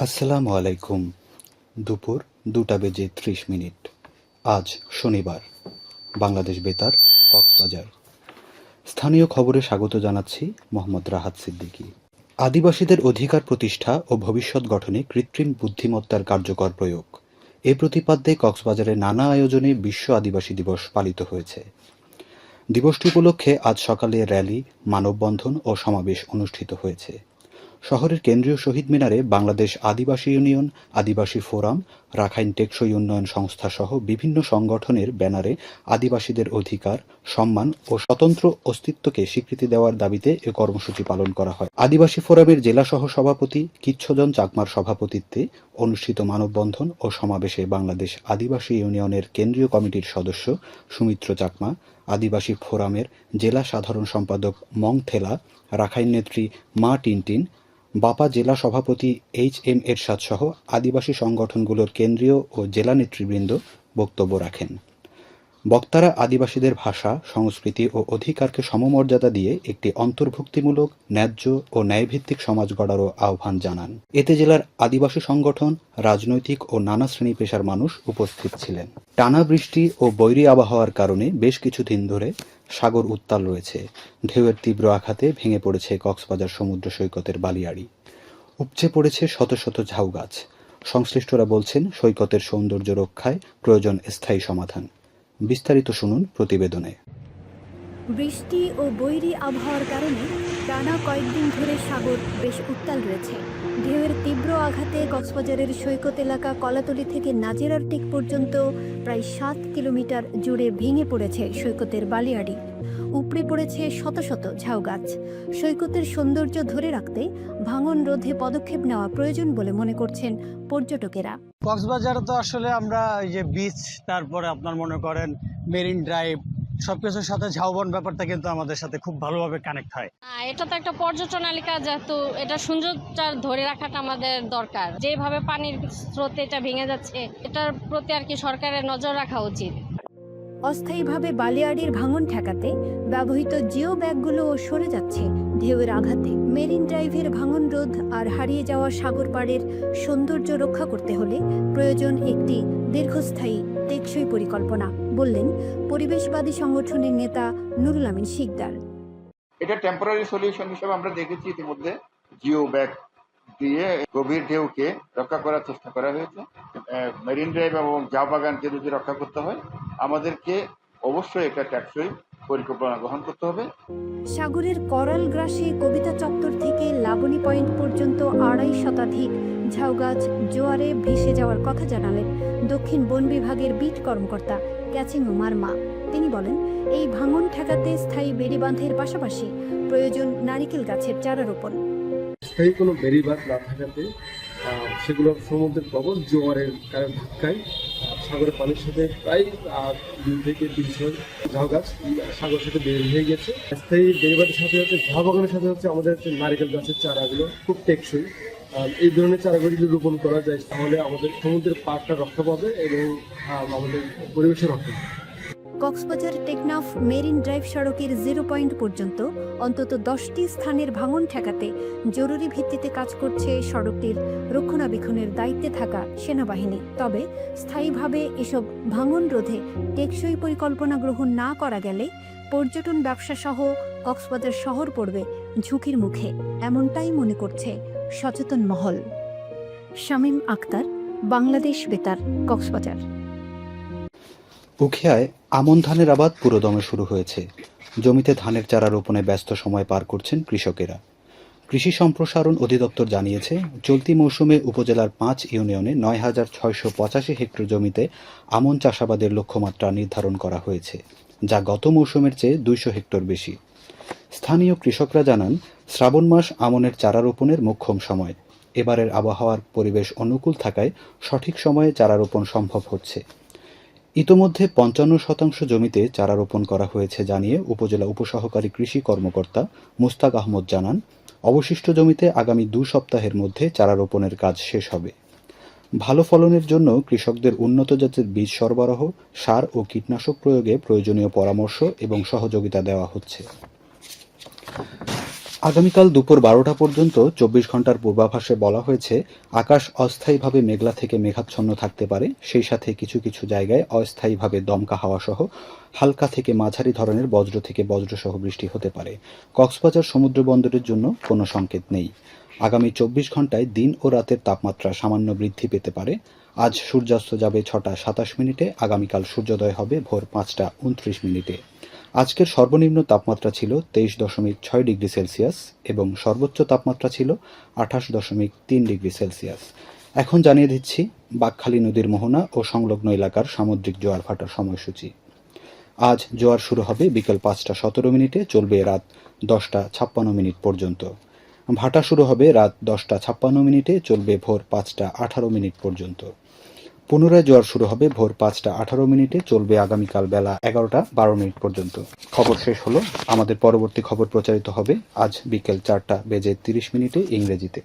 আসসালামু আলাইকুম। দুপুর দুটা বেজে ত্রিশ মিনিট। আজ শনিবার। বাংলাদেশ বেতার, কক্সবাজার। স্থানীয় খবরে স্বাগত জানাচ্ছি মোহাম্মদ রাহাত সিদ্দিকী। আদিবাসীদের অধিকার প্রতিষ্ঠা ও ভবিষ্যৎ গঠনে কৃত্রিম বুদ্ধিমত্তার কার্যকর প্রয়োগ। এ প্রতিপাদ্যে কক্সবাজারে নানা আয়োজনে বিশ্ব আদিবাসী দিবস পালিত হয়েছে। দিবসটি উপলক্ষে আজ সকালে র্যালি, মানববন্ধন ও সমাবেশ অনুষ্ঠিত হয়েছে। শহরের কেন্দ্রীয় শহীদ মিনারে বাংলাদেশ আদিবাসী ইউনিয়ন, আদিবাসী ফোরাম, রাখাইন টেকসই উন্নয়ন সংস্থা সহ বিভিন্ন সংগঠনের ব্যানারে আদিবাসীদের অধিকার, সম্মান ও স্বতন্ত্র অস্তিত্বকে স্বীকৃতি দেওয়ার দাবিতে এ কর্মসূচি পালন করা হয়। আদিবাসী ফোরামের জেলা সহ সভাপতি কিচ্ছজন চাকমার সভাপতিত্বে অনুষ্ঠিত মানববন্ধন ও সমাবেশে বাংলাদেশ আদিবাসী ইউনিয়নের কেন্দ্রীয় কমিটির সদস্য সুমিত্র চাকমা, আদিবাসী ফোরামের জেলা সাধারণ সম্পাদক মং থেলা রাখাইন নেত্রী মা টিনটিন বাপা জেলা সভাপতি এইচ এম এরশাদ সহ আদিবাসী সংগঠনগুলোর কেন্দ্রীয় ও জেলা নেতৃবৃন্দ বক্তব্য রাখেন। বক্তারা আদিবাসীদের ভাষা, সংস্কৃতি ও অধিকারকে সমমর্যাদা দিয়ে একটি অন্তর্ভুক্তিমূলক, ন্যায্য ও ন্যায়ভিত্তিক সমাজ গড়ারও আহ্বান জানান। এতে জেলার আদিবাসী সংগঠন, রাজনৈতিক ও নানা শ্রেণি পেশার মানুষ উপস্থিত ছিলেন। টানা বৃষ্টি ও বৈরী আবহাওয়ার কারণে বেশ কিছুদিন ধরে সাগর উত্তাল রয়েছে। ঢেউয়ের তীব্র আঘাতে ভেঙে পড়েছে কক্সবাজার সমুদ্র সৈকতের বালিয়াড়ি। উপচে পড়েছে শত শত ঝাউ গাছ। সংশ্লিষ্টরা বলছেন, সৈকতের সৌন্দর্য রক্ষায় প্রয়োজন স্থায়ী সমাধান। বিস্তারিত শুনুন প্রতিবেদনে। বৃষ্টি ও বৈরী আবহাওয়ার কারণে টানা কয়েকদিন ধরে সাগর বেশ উত্তাল রয়েছে। ঢেউয়ের তীব্র আঘাতে কক্সবাজারের সৈকত এলাকা কলাতলি থেকে নাজেরার টিক পর্যন্ত প্রায় সাত কিলোমিটার জুড়ে ভেঙে পড়েছে সৈকতের বালিয়াড়ি। উপড়ে পড়েছে শত শত ঝাউ গাছ। সৈকতের সৌন্দর্য ধরে রাখতে ভাঙন রোধে পদক্ষেপ নেওয়া প্রয়োজন বলে মনে করছেন পর্যটকেরা। কক্সবাজার তো আসলে আমরা এই যে বিচ তারপরে আপনার মনে করেন মেরিন ড্রাইভ সবকিছুর সাথে ঝাউবন ব্যাপারটা কিন্তু আমাদের সাথে খুব ভালোভাবে কানেক্ট হয়। এটা তো একটা পর্যটন এলাকা যেহেতু এটা সৌন্দর্যটা ধরে রাখাটা আমাদের দরকার। যেভাবে পানির স্রোতে এটা ভেঙে যাচ্ছে এটার প্রতি আর কি সরকারের নজর রাখা উচিত। অস্থায়ীভাবে বালিয়াড়ির ভাঙন ঠেকাতে ব্যবহৃত জিও ব্যাগগুলোও সরে যাচ্ছে ঢেউয়ের আঘাতে। মেরিন ড্রাইভের ভাঙন রোধ আর হারিয়ে যাওয়া সাগর পাড়ের সৌন্দর্য রক্ষা করতে হলে প্রয়োজন একটি দীর্ঘস্থায়ী টেকসই পরিকল্পনা, বললেন পরিবেশবাদী সংগঠনের নেতা নুরুল আমিন শিকদার। এটা টেম্পোরারি সলিউশন হিসেবে আমরা দেখেছি ইতিমধ্যে। জিও ব্যাগ দিয়ে গভীর ঢেউকে রক্ষা করার চেষ্টা করা হয়েছে। মেরিন ড্রাইভ এবং চা বাগানকে যদি রক্ষা করতে হয়, আমাদেরকে অবশ্যই এটা ট্যাক্সই পরিকল্পনা গ্রহণ করতে হবে। সাগরের করাল গ্রাসে কবিতা চত্বর থেকে লাবণী পয়েন্ট পর্যন্ত আড়াই শতাধিক ঝাউগাছ জোয়ারে ভেসে যাওয়ার কথা জানালেন দক্ষিণ বন বিভাগের বিট কর্মকর্তা ক্যাচিং উমার মা তিনি বলেন এই ভাঙন ঠেকাতে স্থায়ী বেড়িবাঁধের পাশাপাশি প্রয়োজন নারিকেল গাছের চারা রোপণ। স্থায়ী কোনো বেড়িবাঁধ না থাকাতে সেগুলো সমুদ্রের প্রবল জোয়ারের কারণ ধাক্কায়। সাগরের পানির সাথে প্রায় দুই থেকে তিনশো ঝাউ গাছ সাগরের সাথে বের হয়ে গেছে স্থায়ী ডেলিভারির সাথে হচ্ছে, ঝাউ বাগানের সাথে হচ্ছে আমাদের হচ্ছে নারিকেল গাছের চারাগুলো খুব টেকসই। এই ধরনের চারাগুলি যদি রোপণ করা যায়, তাহলে আমাদের সমুদ্রের পাড়টা রক্ষা পাবে এবং আমাদের পরিবেশের রক্ষা পাবে। কক্সবাজার টেকনাফ মেরিন ড্রাইভ সড়কের জিরো পয়েন্ট পর্যন্ত অন্তত দশটি স্থানের ভাঙন ঠেকাতে জরুরি ভিত্তিতে কাজ করছে সড়কটির রক্ষণাবেক্ষণের দায়িত্বে থাকা সেনাবাহিনী। তবে স্থায়ীভাবে এসব ভাঙন রোধে টেকসই পরিকল্পনা গ্রহণ না করা গেলে পর্যটন ব্যবসা সহ কক্সবাজার শহর পড়বে ঝুঁকির মুখে, এমনটাই মনে করছে সচেতন মহল। শামীম আক্তার, বাংলাদেশ বেতার, কক্সবাজার। উখিয়ায় আমন ধানের আবাদ পুরোদমে শুরু হয়েছে। জমিতে ধানের চারা রোপণে ব্যস্ত সময় পার করছেন কৃষকেরা। কৃষি সম্প্রসারণ অধিদপ্তর জানিয়েছে, চলতি মৌসুমে উপজেলার পাঁচ ইউনিয়নে নয় হাজার ছয়শো পঁচাশি হেক্টর জমিতে আমন চাষাবাদের লক্ষ্যমাত্রা নির্ধারণ করা হয়েছে, যা গত মৌসুমের চেয়ে দুইশো হেক্টর বেশি। স্থানীয় কৃষকরা জানান, শ্রাবণ মাস আমনের চারা রোপণের মোক্ষম সময়। এবারের আবহাওয়ার পরিবেশ অনুকূল থাকায় সঠিক সময়ে চারা রোপণ সম্ভব হচ্ছে। ইতোমধ্যে পঞ্চান্ন শতাংশ জমিতে চারা রোপণ করা হয়েছে জানিয়ে উপজেলা উপসহকারী কৃষি কর্মকর্তা মুস্তাক আহমদ জানান, অবশিষ্ট জমিতে আগামী দু সপ্তাহের মধ্যে চারা রোপণের কাজ শেষ হবে। ভালো ফলনের জন্য কৃষকদের উন্নত জাতের বীজ সরবরাহ, সার ও কীটনাশক প্রয়োগে প্রয়োজনীয় পরামর্শ এবং সহযোগিতা দেওয়া হচ্ছে। আগামীকাল দুপুর বারোটা পর্যন্ত চব্বিশ ঘণ্টার পূর্বাভাসে বলা হয়েছে, আকাশ অস্থায়ীভাবে মেঘলা থেকে মেঘাচ্ছন্ন থাকতে পারে। সেই সাথে কিছু কিছু জায়গায় অস্থায়ীভাবে দমকা হাওয়া সহ হালকা থেকে মাঝারি ধরনের বজ্র থেকে বজ্রসহ বৃষ্টি হতে পারে। কক্সবাজার সমুদ্র বন্দরের জন্য কোনো সংকেত নেই। আগামী চব্বিশ ঘন্টায় দিন ও রাতের তাপমাত্রা সামান্য বৃদ্ধি পেতে পারে। আজ সূর্যাস্ত যাবে ছটা সাতাশ মিনিটে, আগামীকাল সূর্যোদয় হবে ভোর পাঁচটা উনত্রিশ মিনিটে। আজকের সর্বনিম্ন তাপমাত্রা ছিল তেইশ দশমিক ছয় ডিগ্রি সেলসিয়াস এবং সর্বোচ্চ তাপমাত্রা ছিল আঠাশ দশমিক তিন ডিগ্রি সেলসিয়াস। এখন জানিয়ে দিচ্ছি বাকখালী নদীর মোহনা ও সংলগ্ন এলাকার সামুদ্রিক জোয়ার ভাটার সময়সূচি। আজ জোয়ার শুরু হবে বিকেল পাঁচটা সতেরো মিনিটে, চলবে রাত দশটা ছাপ্পান্ন মিনিট পর্যন্ত। ভাটা শুরু হবে রাত দশটা ছাপ্পান্ন মিনিটে, চলবে ভোর পাঁচটা আঠারো মিনিট পর্যন্ত। পুনরায় জোয়ার শুরু হবে ভোর পাঁচটা আঠারো মিনিটে, চলবে আগামীকাল বেলা এগারোটা বারো মিনিট পর্যন্ত। খবর শেষ হলো। আমাদের পরবর্তী খবর প্রচারিত হবে আজ বিকেল চারটা বেজে তিরিশ মিনিটে ইংরেজিতে।